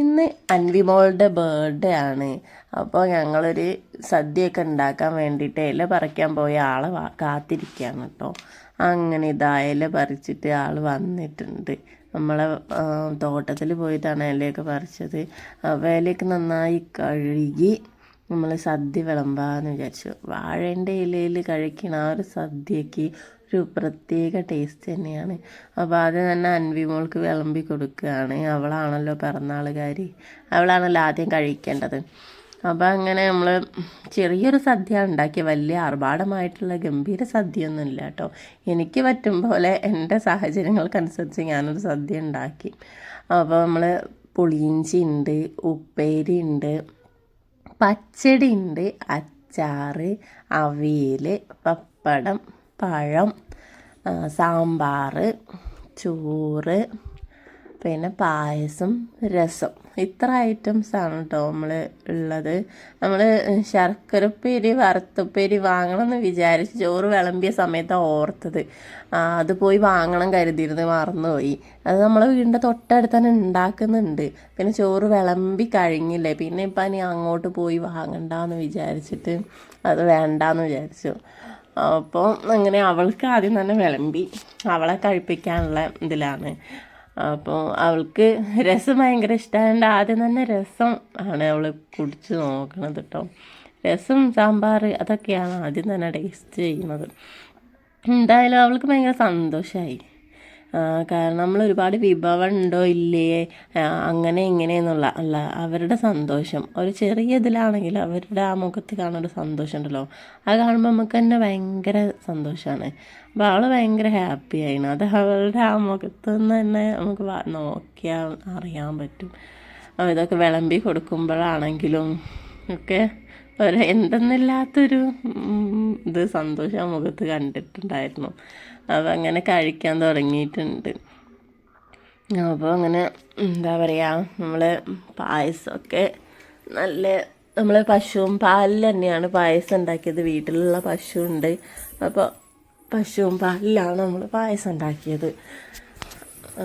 ഇന്ന് അൻവിമോളുടെ ബർത്ത്ഡേ ആണ്. അപ്പോൾ ഞങ്ങളൊരു സദ്യയൊക്കെ ഉണ്ടാക്കാൻ വേണ്ടിയിട്ട് ഇല പറിക്കാൻ പോയ. ആളെ കാത്തിരിക്കുകയാണ് കേട്ടോ അങ്ങനെ ഇതാ ഇല പറിച്ചിട്ട് ആൾ വന്നിട്ടുണ്ട്. നമ്മളെ തോട്ടത്തിൽ പോയിട്ടാണ് ഇലയൊക്കെ പറിച്ചത്. അപ്പോൾ ഇലയൊക്കെ നന്നായി കഴുകി നമ്മൾ സദ്യ വിളമ്പാന്ന് വിചാരിച്ചു. വാഴേന്റെ ഇലയിൽ കഴിക്കണ ആ ഒരു സദ്യക്ക് ഒരു പ്രത്യേക ടേസ്റ്റ് തന്നെയാണ്. അപ്പോൾ ആദ്യം തന്നെ അൻവിമോൾക്ക് വിളമ്പി കൊടുക്കുകയാണ്. അവളാണല്ലോ പിറന്നാളുകാരി. അവളാണല്ലോ ആദ്യം കഴിക്കേണ്ടത്. അപ്പോൾ അങ്ങനെ നമ്മൾ ചെറിയൊരു സദ്യ ഉണ്ടാക്കി. വലിയ ആർഭാടമായിട്ടുള്ള ഗംഭീര സദ്യയൊന്നും ഇല്ല കേട്ടോ. എനിക്ക് പറ്റും പോലെ എന്റെ സാഹചര്യങ്ങൾക്കനുസരിച്ച് ഞാനൊരു സദ്യ ഉണ്ടാക്കി. അപ്പോൾ നമ്മൾ പുളിയിഞ്ചി ഉണ്ട് ഉപ്പേരി ഉണ്ട് പച്ചടി ഉണ്ട് അച്ചാറ് അവിയൽ പപ്പടം പഴം സാമ്പാർ ചോറ് പിന്നെ പായസം രസം. ഇത്ര ഐറ്റംസാണ് കേട്ടോ നമ്മൾ ഉള്ളത്. നമ്മൾ ശർക്കരപ്പേരി വറുത്തുപ്പേരി വാങ്ങണമെന്ന് വിചാരിച്ച് ചോറ് വിളമ്പിയ സമയത്താണ് ഓർത്തത്. അത് പോയി വാങ്ങണം കരുതിയിരുന്ന് മറന്നുപോയി. അത് നമ്മൾ വീടിന്റെ തൊട്ടടുത്ത് തന്നെ ഉണ്ടാക്കുന്നുണ്ട് പിന്നെ ചോറ് വിളമ്പി കഴിഞ്ഞില്ലേ? പിന്നെ ഇപ്പം ഇനി അങ്ങോട്ട് പോയി വാങ്ങണ്ടെന്ന് വിചാരിച്ചിട്ട് അത് വേണ്ടാന്ന് വിചാരിച്ചു. അപ്പോൾ അങ്ങനെ അവൾക്ക് ആദ്യം തന്നെ വിളമ്പി അവളെ കഴിപ്പിക്കാനുള്ള ഇതിലാണ്. അപ്പോൾ അവൾക്ക് രസം ഭയങ്കര ഇഷ്ടമായതുകൊണ്ട് ആദ്യം തന്നെ രസം ആണ് അവൾ കുടിച്ച് നോക്കണത് കേട്ടോ രസം സാമ്പാർ അതൊക്കെയാണ് ആദ്യം തന്നെ ടേസ്റ്റ് ചെയ്യുന്നത്. എന്തായാലും അവൾക്ക് ഭയങ്കര സന്തോഷമായി കാരണം നമ്മൾ ഒരുപാട് വിഭവം ഉണ്ടോ ഇല്ലേ അങ്ങനെ ഇങ്ങനെയെന്നുള്ള അല്ല അവരുടെ സന്തോഷം. ഒരു ചെറിയ ഇതിലാണെങ്കിൽ അവരുടെ ആ മുഖത്ത് കാണുന്ന സന്തോഷം ഉണ്ടല്ലോ അത് കാണുമ്പോൾ നമുക്ക് തന്നെ ഭയങ്കര സന്തോഷമാണ് അപ്പോൾ അവൾ ഭയങ്കര ഹാപ്പി ആയിരുന്നു അത് അവളുടെ ആ മുഖത്ത് നിന്ന് തന്നെ നമുക്ക് നോക്കിയാൽ അറിയാൻ പറ്റും. ഇതൊക്കെ വിളമ്പി കൊടുക്കുമ്പോഴാണെങ്കിലും ഒക്കെ ഒരു എന്തെന്നില്ലാത്തൊരു ഇത് സന്തോഷം മുഖത്ത് കണ്ടിട്ടുണ്ടായിരുന്നു. അപ്പോൾ അങ്ങനെ കഴിക്കാൻ തുടങ്ങിയിട്ടുണ്ട്. അപ്പോൾ അങ്ങനെ എന്താ പറയുക നമ്മൾ പായസമൊക്കെ നല്ല നമ്മൾ പശുവും പാലിൽ തന്നെയാണ് പായസം ഉണ്ടാക്കിയത്. വീട്ടിലുള്ള പശു ഉണ്ട് അപ്പോൾ പശുവും പാലിലാണ് നമ്മൾ പായസം ഉണ്ടാക്കിയത്.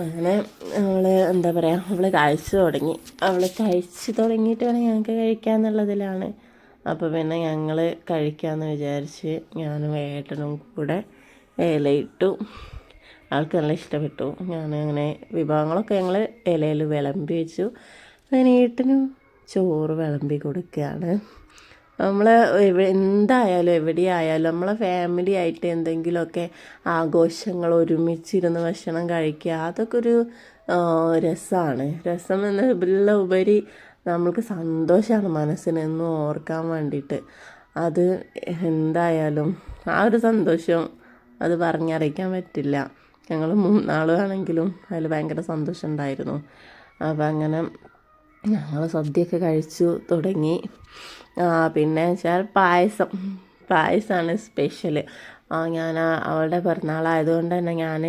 അങ്ങനെ അവൾ എന്താ പറയുക അവൾ കഴിച്ചു തുടങ്ങി. അവൾ കഴിച്ചു തുടങ്ങിയിട്ട് വേണം ഞങ്ങൾക്ക് കഴിക്കാന്നുള്ളതിലാണ്. അപ്പോൾ പിന്നെ ഞങ്ങൾ കഴിക്കാമെന്ന് വിചാരിച്ച് ഞാനും ഏട്ടനും കൂടെ ഇലയിട്ടു. ആൾക്ക് നല്ല ഇഷ്ടപ്പെട്ടു. അങ്ങനെ വിഭവങ്ങളൊക്കെ ഞങ്ങൾ ഇലയിൽ വിളമ്പി വെച്ചു. അങ്ങനെ ഏട്ടനും ചോറ് വിളമ്പി കൊടുക്കുകയാണ്. നമ്മൾ എന്തായാലും എവിടെയായാലും നമ്മളെ ഫാമിലി ആയിട്ട് എന്തെങ്കിലുമൊക്കെ ആഘോഷങ്ങൾ ഒരുമിച്ചിരുന്ന് ഭക്ഷണം കഴിക്കുക അതൊക്കെ ഒരു രസമാണ് രസം എന്നതിലുള്ള ഉപരി നമ്മൾക്ക് സന്തോഷമാണ് മനസ്സിനെന്നും ഓർക്കാൻ വേണ്ടിയിട്ട്. അത് എന്തായാലും ആ ഒരു സന്തോഷം അത് പറഞ്ഞറിയിക്കാൻ പറ്റില്ല. ഞങ്ങൾ മൂന്നാളുമാണെങ്കിലും അതിൽ ഭയങ്കര സന്തോഷം ഉണ്ടായിരുന്നു അപ്പം അങ്ങനെ ഞങ്ങൾ സദ്യയൊക്കെ കഴിച്ചു തുടങ്ങി. പിന്നെ വെച്ചാൽ പായസം. പായസമാണ് സ്പെഷ്യൽ ഞാൻ അവളുടെ പിറന്നാളായതുകൊണ്ട് തന്നെ ഞാൻ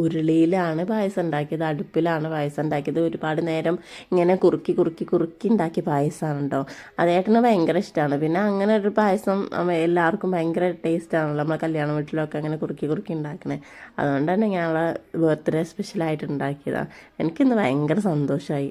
ഉരുളിയിലാണ് പായസം ഉണ്ടാക്കിയത് അടുപ്പിലാണ് പായസം ഉണ്ടാക്കിയത്. ഒരുപാട് നേരം ഇങ്ങനെ കുറുക്കി കുറുക്കി കുറുക്കി ഉണ്ടാക്കിയ പായസമാണ് കേട്ടോ അതേട്ടന് ഭയങ്കര ഇഷ്ടമാണ്. പിന്നെ അങ്ങനെ ഒരു പായസം എല്ലാവർക്കും ഭയങ്കര ടേസ്റ്റാണല്ലോ നമ്മളെ കല്യാണ വീട്ടിലൊക്കെ അങ്ങനെ കുറുക്കി കുറുക്കി ഉണ്ടാക്കണേ. അതുകൊണ്ട് തന്നെ ഞങ്ങളെ ബർത്ത്ഡേ സ്പെഷ്യലായിട്ട് ഉണ്ടാക്കിയതാണ് എനിക്കിന്ന് ഭയങ്കര സന്തോഷമായി